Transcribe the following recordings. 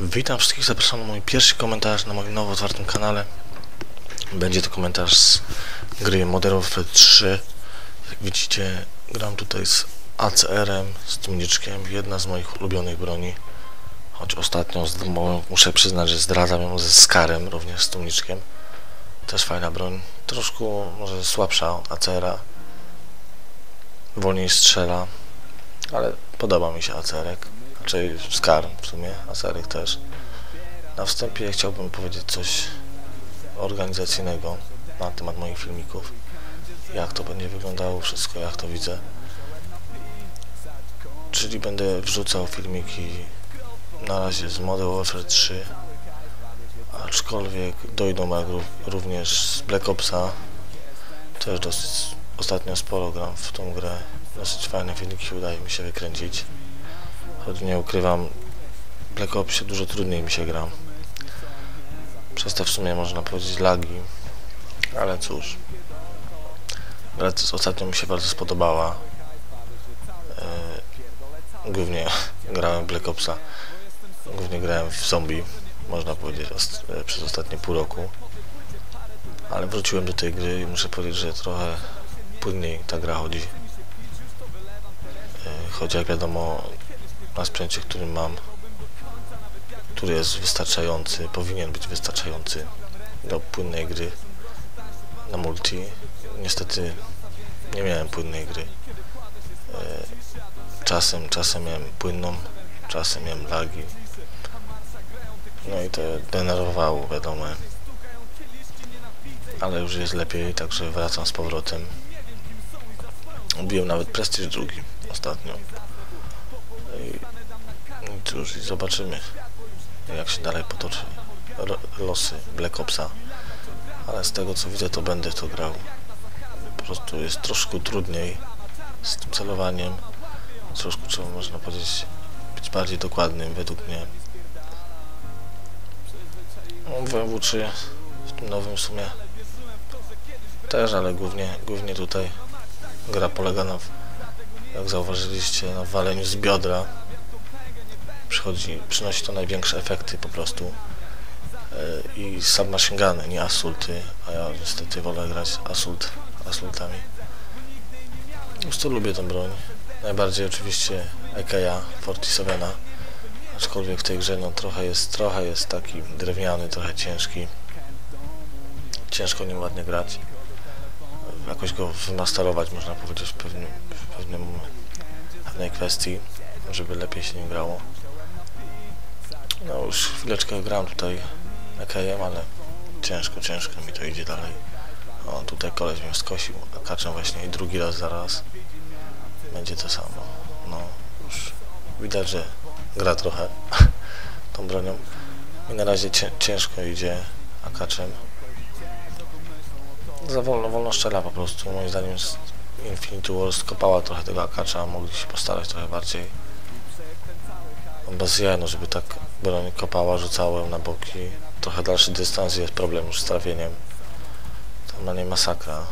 Witam wszystkich, zapraszam na mój pierwszy komentarz na moim nowo otwartym kanale. Będzie to komentarz z gry Modern Warfare 3. Jak widzicie, gram tutaj z ACR-em, z tymniczkiem, jedna z moich ulubionych broni. Choć ostatnio muszę przyznać, że zdradzam ją ze Skarem, również z tymniczkiem. Też fajna broń, troszkę może słabsza od ACR-a. Wolniej strzela, ale podoba mi się ACR-ek. Raczej Skar w sumie, a Sarek też. Na wstępie chciałbym powiedzieć coś organizacyjnego na temat moich filmików. Jak to będzie wyglądało wszystko, jak to widzę. Czyli będę wrzucał filmiki na razie z Modern Warfare 3 aczkolwiek dojdą jak ró- również z Black Opsa też dosyć ostatnio sporo gram w tą grę dosyć fajne filmiki udaje mi się wykręcić choć nie ukrywam, Black Opsie dużo trudniej mi się gra. Przez te w sumie można powiedzieć lagi, ale cóż. Gra ostatnio mi się bardzo spodobała. E, głównie grałem Black Opsa. Głównie grałem w zombie, można powiedzieć, ost- e, przez ostatnie pół roku. Ale wróciłem do tej gry i muszę powiedzieć, że trochę płynniej ta gra chodzi. E, choć jak wiadomo, na sprzęcie, który mam, który jest wystarczający, powinien być wystarczający do płynnej gry na multi. Niestety nie miałem płynnej gry. E, Czasem, czasem miałem płynną, czasem miałem lagi. No i to denerwowało, wiadomo. Ale już jest lepiej, także wracam z powrotem. Ubiłem nawet prestiż drugi ostatnio. I, cóż, zobaczymy, jak się dalej potoczy losy Black Opsa. Ale z tego co widzę, to będę to grał. Po prostu jest troszkę trudniej z tym celowaniem. Troszkę trzeba, można powiedzieć, być bardziej dokładnym według mnie. No, WW3 w tym nowym sumie też, ale głównie, głównie tutaj gra polega na jak zauważyliście, na waleniu z biodra przychodzi, przynosi to największe efekty po prostu e, i submachine guny, nie asulty, a ja niestety wolę grać asult, asultami. Po prostu lubię tę broń. Najbardziej oczywiście EKA 47, aczkolwiek w tej grze no, trochę jest, trochę jest taki drewniany, trochę ciężki. Ciężko nim ładnie grać jakoś go wymasterować, można powiedzieć, w pewnym, w pewnym pewnej kwestii, żeby lepiej się nie grało. No już chwileczkę gram tutaj EKM, ale ciężko, ciężko mi to idzie dalej. O, tutaj koleś mnie skosił, a kaczę właśnie i drugi raz zaraz. Będzie to samo. No, już widać, że gra trochę tą bronią. Mi na razie cię, ciężko idzie akaczem za wolno, wolno strzela po prostu. Moim zdaniem Infinity Wars skopała trochę tego akacza, mogli się postarać trochę bardziej. Bez jaj, no żeby tak broń kopała, rzucała ją na boki. Trochę dalszy dystans jest problem już z trafieniem. Normalnie masakra.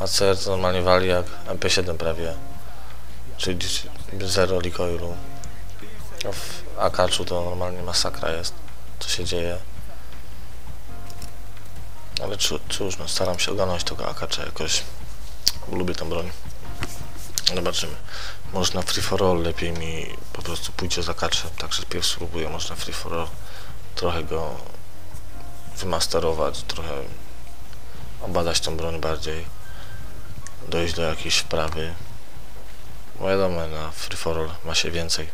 ACR to normalnie wali jak MP7 prawie. Czyli zero recoilu. W akaczu to normalnie masakra jest. Co się dzieje. Ale cóż, no staram się ogarnąć tego AKC jakoś. Lubię tę broń. Zobaczymy. Można free for all lepiej mi po prostu pójdzie za kaczem. Także pierw spróbuję, można free for all trochę go wymasterować, trochę obadać tą broń bardziej. Dojść do jakiejś wprawy. Bo wiadomo, na free for all ma się więcej.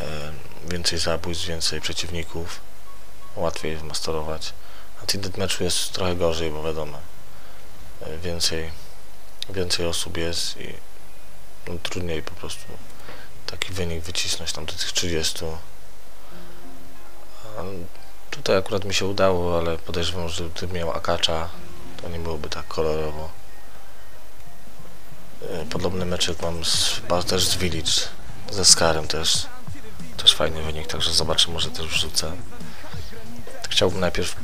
E, więcej zabójstw, więcej przeciwników. Łatwiej wymasterować. Na tym deathmatchu jest trochę gorzej, bo wiadomo, e, więcej, więcej osób jest i no, trudniej po prostu taki wynik wycisnąć tam do tych 30. A tutaj akurat mi się udało, ale podejrzewam, że gdybym miał akacza, to nie byłoby tak kolorowo. E, Podobny meczek mam z, też z Village, ze Skarem też. Też fajny wynik, także zobaczę, może też wrzucę. Chciałbym najpierw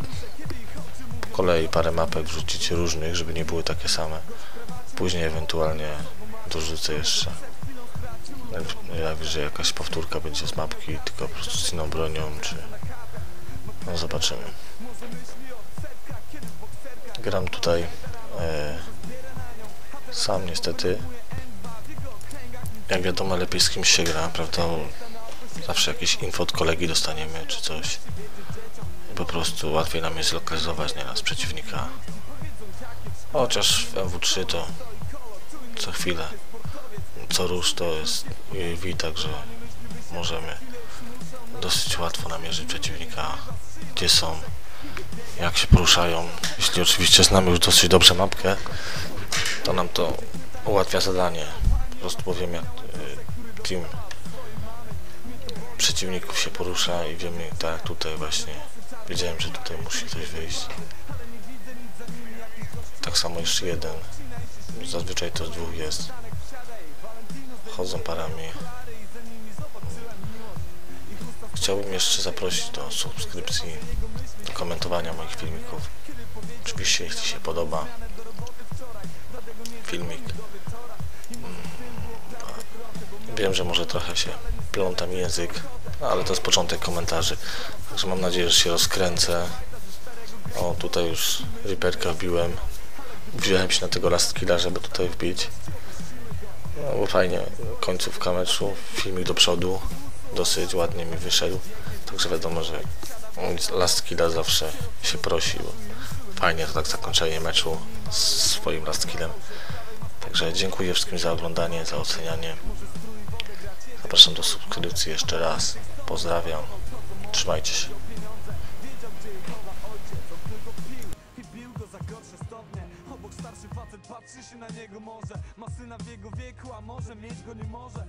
kolei parę mapek wrzucić różnych, żeby nie były takie same. Później ewentualnie dorzucę jeszcze. Że jakaś powtórka będzie z mapki, tylko po prostu z inną bronią, czy... No zobaczymy. Gram tutaj e, sam niestety. Jak wiadomo, lepiej z kimś się gra, prawda? Zawsze jakieś info od kolegi dostaniemy, czy coś. Po prostu łatwiej nam jest zlokalizować nieraz przeciwnika. Chociaż w MW3 to co chwilę, co rusz to jest UAV, także możemy dosyć łatwo namierzyć przeciwnika, gdzie są, jak się poruszają. Jeśli oczywiście znamy już dosyć dobrze mapkę, to nam to ułatwia zadanie. Po prostu powiem jak y, team przeciwników się porusza i wiemy tak tutaj właśnie wiedziałem, że tutaj musi ktoś wyjść. Tak samo jeszcze jeden. Zazwyczaj to z dwóch jest. Chodzą parami. Chciałbym jeszcze zaprosić do subskrypcji, do komentowania moich filmików. Oczywiście jeśli się podoba filmik. mm, Wiem, że może trochę się pląta mi język, ale to jest początek komentarzy. Także mam nadzieję, że się rozkręcę. O, tutaj już Reaperka wbiłem. Wziąłem się na tego last killa, żeby tutaj wbić. No bo fajnie, końcówka meczu, filmik do przodu, dosyć ładnie mi wyszedł. Także wiadomo, że last killa zawsze się prosi, bo fajnie to tak zakończenie meczu z swoim last killem. Także dziękuję wszystkim za oglądanie, za ocenianie. Zapraszam do subskrypcji jeszcze raz. Pozdrawiam. Trzymajcie się. Patrzy się na niego może Ma syna w jego wieku, a może mieć go nie może